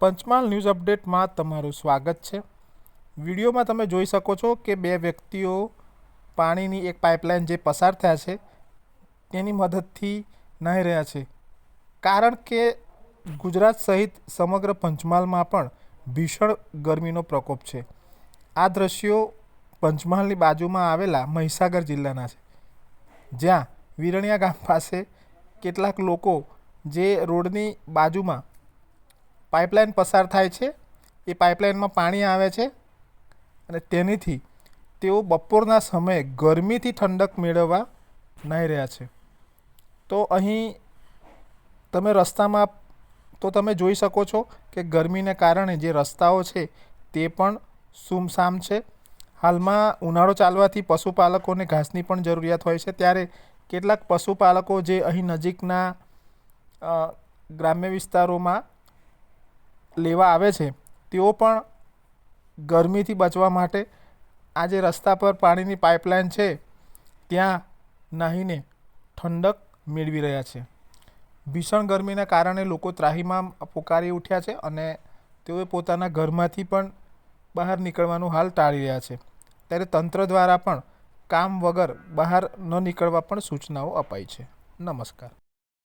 Panchmahal news અપડેટમાં તમારું સ્વાગત છે. વિડીયોમાં તમે જોઈ શકો છો કે બે વ્યક્તિઓ પાણીની એક પાઇપલાઇન જે પસાર થયા છે, તેની મદદથી નાહી રહ્યા છે. કારણ કે ગુજરાત સહિત સમગ્ર પંચમહાલમાં પણ ભીષણ ગરમીનો પ્રકોપ છે. આ દ્રશ્યો પંચમહાલની બાજુમાં આવેલા મહીસાગર જિલ્લાના છે. જ્યાં વિરણિયા ગામ પાસે કેટલાક લોકો જે રોડની બાજુમાં પાઇપલાઇન પસાર થાય છે. એ પાઇપલાઇનમાં પાણી આવે છે અને તેનીથી તેઓ બપોરના સમયે ગરમીથી ઠંડક મેળવવા નાહી રહ્યા છે. તો અહીં તમે રસ્તામાં તો તમે જોઈ શકો છો કે ગરમીને કારણે જે રસ્તાઓ છે તે પણ સુમસામ છે. હાલમાં ઉનાળો ચાલવાથી પશુપાલકોને ઘાસની પણ જરૂરિયાત હોય છે. ત્યારે કેટલાક પશુપાલકો જે અહીં નજીકના ગ્રામ્ય વિસ્તારોમાં લેવા આવે છે, તેઓ પણ ગરમીથી બચવા માટે આ જે રસ્તા પર પાણીની પાઇપલાઇન છે, ત્યાં નાહીને ઠંડક મેળવી રહ્યા છે. ભીષણ ગરમીના કારણે લોકો ત્રાહીમાં પોકારી ઉઠ્યા છે અને તેઓએ પોતાના ઘરમાંથી પણ બહાર નીકળવાનું હાલ ટાળી રહ્યા છે. ત્યારે તંત્ર દ્વારા પણ કામ વગર બહાર ન નીકળવા પણ સૂચનાઓ અપાઈ છે. નમસ્કાર.